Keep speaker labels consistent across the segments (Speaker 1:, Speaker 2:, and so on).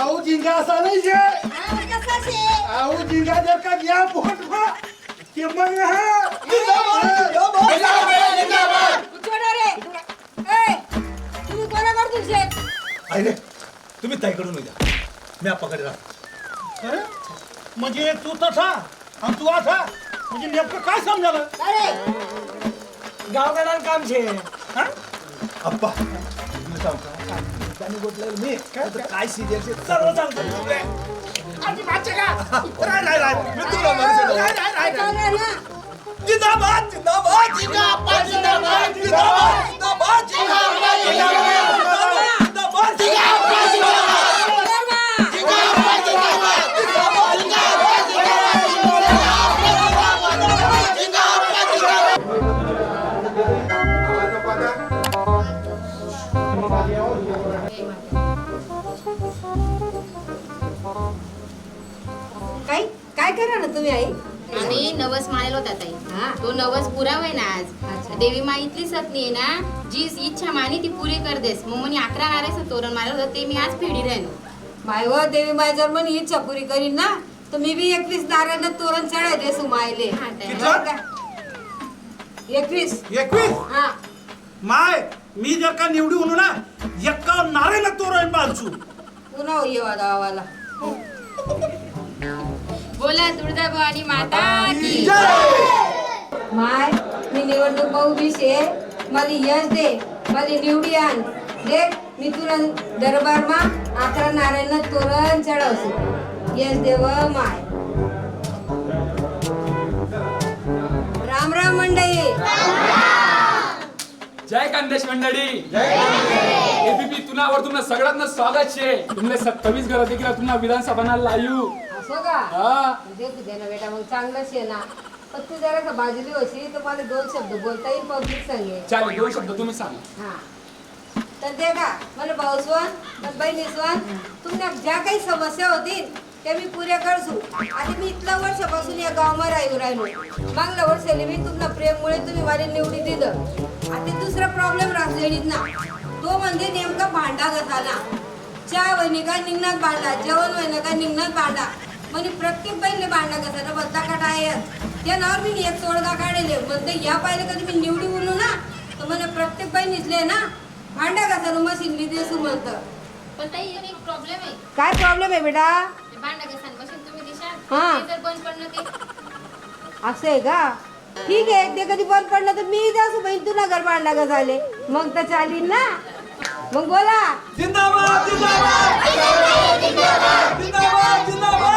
Speaker 1: आऊ झिंगा असा नाही
Speaker 2: शे?
Speaker 1: आऊ झिंगा जर का घ्या पोट ते मग
Speaker 3: अरे तुम्ही ताईकडून उद्या मी आपाकडे राहतो.
Speaker 1: म्हणजे तू तसा आणि तू असा? म्हणजे नेमकं काय
Speaker 2: समजालं
Speaker 4: गावगाला काम छे
Speaker 1: हा?
Speaker 3: आप्पा त्याने म्हटलं मी काय तर काय सिरियल सर्व सांगतो मी तुला.
Speaker 1: आजी माझे का
Speaker 3: राय, राय, राय. मी तुला म्हणतो.
Speaker 1: राय, राय, राय.
Speaker 2: उठवणार ना.
Speaker 3: जिंदाबाद जिंदाबाद जिंदाबाद जिंदाबाद जिंदाबाद जिंदाबाद जिंदाबाद
Speaker 2: करा ना तुम्ही आई.
Speaker 5: आम्ही नवस मानेल होता ताई.
Speaker 2: हा.
Speaker 5: तो नवस पुरा होय ना
Speaker 2: अच्छा.
Speaker 5: आज देवी माईतली सत्नी आहे ना जी इच्छा मानी ती पुरी कर देस. मग म्हणे अकरा नारायचं तोरण मारलं होतं ते मी आज फेडी राहिलो.
Speaker 2: माय व देवी माय जर म्हणे इच्छा पुरी करीन ना तर मी बी एकवीस नारायण तोरण चढाय देसू मायले
Speaker 5: हा, ताई.
Speaker 2: बरं का? एकवीस.
Speaker 1: एकवीस?
Speaker 2: हा.
Speaker 1: माय मी जर का निवडी होणू ना एक्का नारायण तोरण बांधू.
Speaker 2: पुन्हा येवा गावाला.
Speaker 5: बोला तुळजाभवानी माता की
Speaker 2: माय मी निवडणूक उभी शे मला यश दे मला निवडी आण. दे मी तुला दरबार मा अकरा नारायण तोरण चढवतो. यश देव माय. राम राम मंडळी.
Speaker 6: जय कांदेश मंडळी. एबीपी तुनावर तुमनं सगळ्यांना स्वागत शे तुमले सत्तावीस घर देखील तुम्हाला विधानसभा लायू.
Speaker 2: असं का
Speaker 6: हा
Speaker 2: ना बेटा मग चांगलंच आहे ना. पण तू जरा का बाजूली होशी तर मला दोन शब्द बोलता येईल पब्लिक संगे.
Speaker 6: चालेल दोन शब्द तुम्ही सांगा.
Speaker 2: हा. तर ते का मला भाऊसवन मला बहिणीसवन तुमच्या ज्या काही समस्या होतील त्या मी पुऱ्या करसू आता मी इथल्या वर्षापासून या गावामध्ये राहू राहिलो. मागल्या वर्षाला मी तुमच्या प्रेममुळे तुम्ही मला निवडी दिलं. आता दुसरा प्रॉब्लेम राहलेलीत ना. तो म्हणजे नेमका भांडा घसाला चहा वहिनी का निघणार भांडा जेवण वहिनी का निघणार भांडा. म्हणजे प्रत्येक बहिणी भांडा घसाला बद्दा काटा आहे त्या नावावर मी एक तोडगा काढले म्हणते या पाहिजे कधी मी निवडी बोलू ना? तर मला प्रत्येक बहिणीतले ना भांडा घासाला मशीन मी देसू म्हणतं
Speaker 5: पण ताई एक प्रॉब्लेम आहे.
Speaker 2: काय प्रॉब्लेम आहे बेटा?
Speaker 5: ते भांडा घसान मशीन तुम्ही दिशाल
Speaker 2: हा.
Speaker 5: ते जर बंद पडलं ते.
Speaker 2: असं आहे का? ठीक आहे ते कधी बंद पडलं तर मी जासू बहीण तुला घर भांडा घासाले मग तर चालीन ना. मग बोला.
Speaker 3: जिंदाबाद जिंदाबाद. जिंदाबाद जिंदाबाद.
Speaker 2: ते का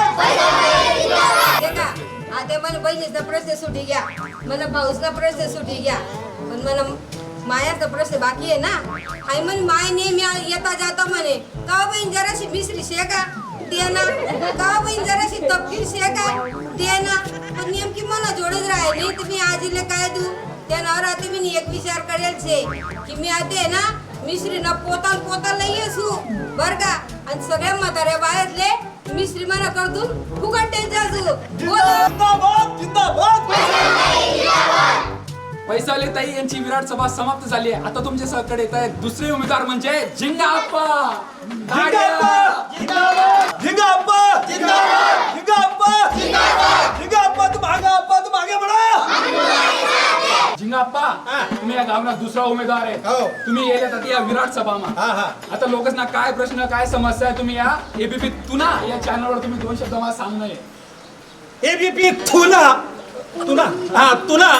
Speaker 2: आता मला बहिणीचा प्रश्न सुटी घ्या. मला भाऊचा प्रश्न सुटी घ्या. पण मला मायाचा प्रश्न बाकी आहे ना? आई म्हणे माय नेहमी आ- येता जाता म्हणे. का बहीण जराशी मिसरी शे का? दे ना. का बहीण जराशी तपकीर शे का? दे ना. पण नेमकी मला जोडच राहिली तुम्ही मी आजीला काय देऊ? त्या नावर आता मी एक विचार करेल छे की मी आते आहे ना मिश्री ना पोताल पोताल लई येसू बर का? आणि सगळ्या म्हाताऱ्या बाहेरले मिश्री मना करतून फुकट त्यांच्या
Speaker 3: जिंदाबाद
Speaker 6: पैसाले ताई यांची विराट सभा समाप्त झाली आहे. आता तुमच्या सहकडे येत आहेत दुसरे उमेदवार म्हणजे
Speaker 3: जिंदाबाद जिंदाबाद जिंगाप्पा. जिंदाबाद जिंगाप्पा जिंदाबाद जिंगाप्पा तू मागे अप्पा तू मागे बडा
Speaker 6: झिंगा आप्पा तुम्ही या गावना दुसरा उमेदवार आहे.
Speaker 3: हो.
Speaker 6: तुम्ही येले आता या विराट सभामा आता लोकांना काय प्रश्न काय समस्या आहे तुम्ही या एबीपी तुना या चॅनलवर तुम्ही दोन शब्द मला सांगणं आहे
Speaker 1: एबीपी तुला तुला हा तुला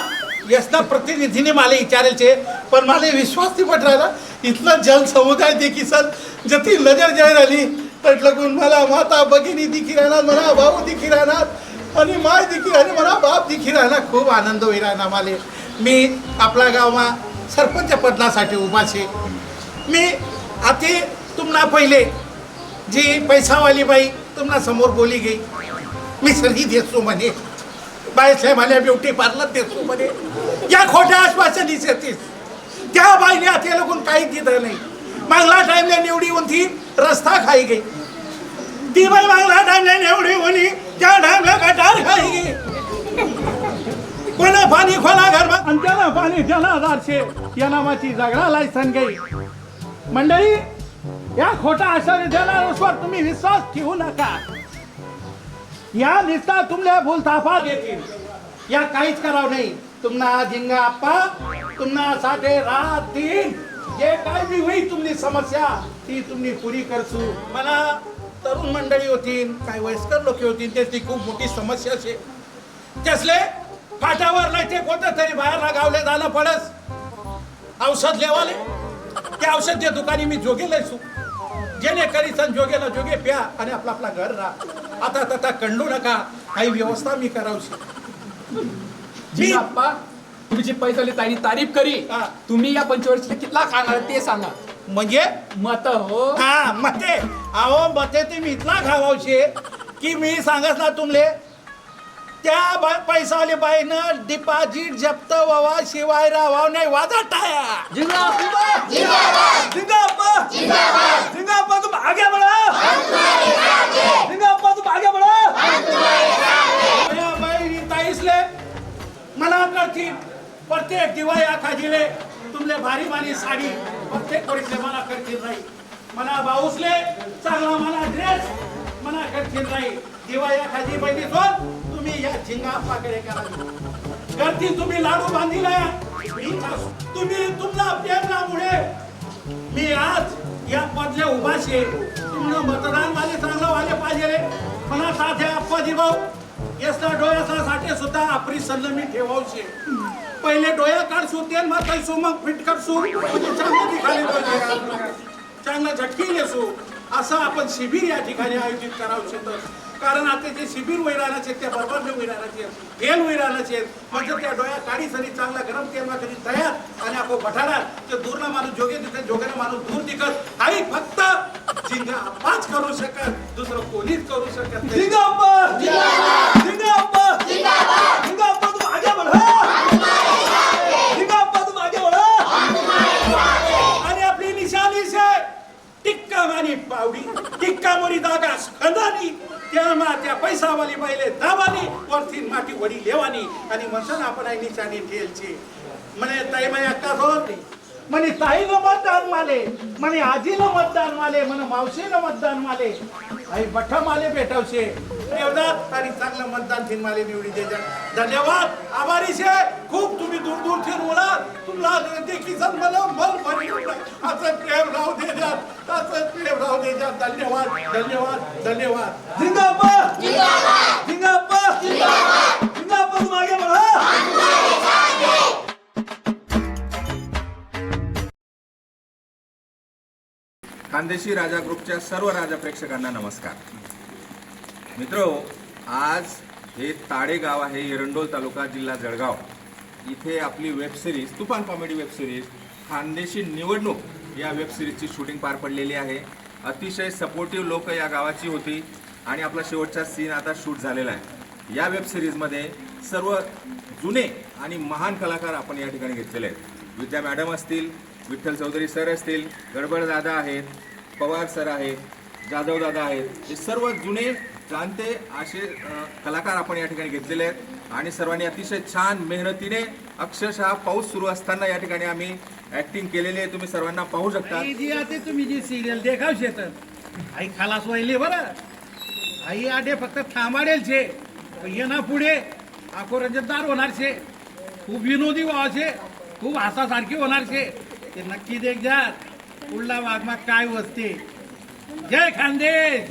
Speaker 1: यसना प्रतिनिधीने मला विचारायचे पण मला विश्वास नाही पट राहिला. इथला जनसमुदाय देखील सर जती नजर जाहीर आली म्हटलं कोण मला माता भगिनी दिखी राहणार म्हणा भाऊ दिखी राहणार आणि माय दिखी राहणार म्हणा बाप दिखी राहणार. खूप आनंद होई राहणार मला. मी आपला गावमा सरपंच पदनासाठी સાથે मी છે મેં पहिले जी पैसावाली बाई तुम्हाला समोर बोली गे मी सरही देसू म्हणे. बाईसाहेब आल्या ब्युटी पार्लर देसू म्हणे. या खोट्या आश्वासनीच येतेस त्या बाईने आता लोकून काही दिलं नाही. मागला टाईमला निवडी होऊन ती रस्ता खाई गई ती बाई मागला टाईमला निवडी होणी त्या टाईमला गटार खाई गई कोणा पाणी खोला घर आणि त्याला पाणी त्याला दारशे या नामाची झगडा लायसन गई मंडळी या खोटा आश्चर्य देणाऱ्यावर तुम्ही विश्वास ठेवू नका. या निस्ता तुमल्या भूलथापा देतील. या काहीच करावं नाही. तुम्हाला झिंगा आप्पा तुम्हाला साठे राहतील जे काय बी होईल तुमची समस्या ती तुम्ही पुरी करसू. मला तरुण मंडळी होतील काही वयस्कर लोक होतील त्याची खूप मोठी समस्या असे. त्यासले फाटावर नाही ते कोणतं तरी बाहेर गावले जाणं पडस औषध लेवाले. त्या औषध दुकानी मी जोगेल सु जेणे करीसन जोगेला जोगे प्या आणि आपला आपला घर राहा. आता आता कंडू नका. काही व्यवस्था मी करावशी.
Speaker 6: जी आप्पा तुमची पैसाली ताईनी तारीफ करी.
Speaker 1: हा.
Speaker 6: तुम्ही या पंचवर्षीला कितला खाणार ते सांगा.
Speaker 1: म्हणजे?
Speaker 6: मत हो.
Speaker 1: हा मते. अहो मते ते मी इथला घावावशे. की मी सांगत ना तुमले त्या पैसावाले बाईनं डिपॉझिट जप्त व्हावा शिवाय राहावा नाही. वादा टाया
Speaker 3: अप्पा झिंगा अप्पा झिंगा अप्पा तुम आगे बढ़ो अप्पा तुम आगे बढ़ो
Speaker 1: या बाई ताईसले मला करतील प्रत्येक दिवाळी खाजीले तुमले भारी भारी साडी प्रत्येक परिसले मला करतील नाही मला बाऊसले चांगला मला ड्रेस मला करतील नाही दिवाळी खाजी बहिणी सोड तुम्ही या झिंगा पाकडे करा. गर्दी तुम्ही लाडू बांधिला तुम्ही तुमच्या प्रेरणामुळे मी आज या पदले उभाशे तुम्हाला मतदान वाले चांगलं वाले पाहिजे रे. मला साथे आप्पाजी भाऊ यसला डोळ्याचा सुद्धा आपली सल्ल मी ठेवावशे पहिले डोळ्या काढसू ते मग कैसू मग फिट करसू. म्हणजे चांगलं दिखाले पाहिजे चांगलं झटकी येसू. असं आपण शिबिर या ठिकाणी आयोजित करावं शकतो. कारण आता जे शिबिर वैराणाचे त्या बरोबर वैराणाचे फेल वैराणाचे म्हणजे त्या डोळ्या काळी सरी चांगला गरम तेलमा कधी तयार आणि आपण बठाडा ते दूरला माणूस जोगे दिसत जोगेला माणूस दूर दिसत आई फक्त जिंगा पाच करू शकत दुसरं कोणीच करू शकत नाही.
Speaker 3: झिंगा हो! हो!
Speaker 1: आणि आपली निशाणी से टिक्का मानी पावडी टिक्का मोरी दागा खंदानी त्यामा त्या पैसावाली पहिले दाबानी वरती माटी वडी लेवानी. आणि म्हणसान आपण आई निशाणी ठेलची. म्हणे ताई माई अक्का होत म्हणे ताईनं मतदान माले म्हणे आजीनं मतदान माले म्हणे मावशीनं मतदान माले आई बठ्ठा माले भेटवशे. एवढा आणि चांगलं मतदान थिन माले निवडी द्यायच्या धन्यवाद. आभारी शे. खूप तुम्ही दूर दूर तुम्हाला देखील मला मन भरी असं प्रेम राहू असं प्रेम राहू धन्यवाद. धन्यवाद. धन्यवाद.
Speaker 3: बढ़ो.
Speaker 7: खानदेशी राजा ग्रुपच्या सर्व राजा प्रेक्षकांना नमस्कार. मित्र आज हे ताडे गाव आहे एरंडोल तालुका जिल्हा जळगाव. इथे आपली वेब सिरीज तुफान कॉमेडी वेब सिरीज खानदेशी निवडणूक या वेब सिरीजची शूटिंग पार पडलेली आहे. अतिशय सपोर्टिव्ह लोक या गावाची होती आणि आपला शेवटचा सीन आता शूट झालेला आहे. या वेब सिरीजमध्ये सर्व जुने आणि महान कलाकार आपण या ठिकाणी घेतलेले आहेत. विद्या मॅडम असतील विठ्ठल चौधरी सर असतील गडबड दादा आहेत पवार सर आहेत जाधव दादा आहेत हे सर्व जुने जाणते असे कलाकार आपण या ठिकाणी घेतलेले आहेत. आणि सर्वांनी अतिशय छान मेहनतीने अक्षरशः पाऊस सुरू असताना या ठिकाणी आम्ही ऍक्टिंग केलेली आहे. तुम्ही सर्वांना पाहू शकता.
Speaker 1: आई जी आते तुम्ही जी सिरियल देखाव शेत आई खालास व्हायली बरं. आई आडे फक्त थांबाडेल छे ये ना पुढे. आखो रंजतदार होणार छे खूप विनोदी व्हावशे खूप हासासारखी होणार छे ते नक्की देख जा. पुढला भागमा काय वसते. जय खानदेश.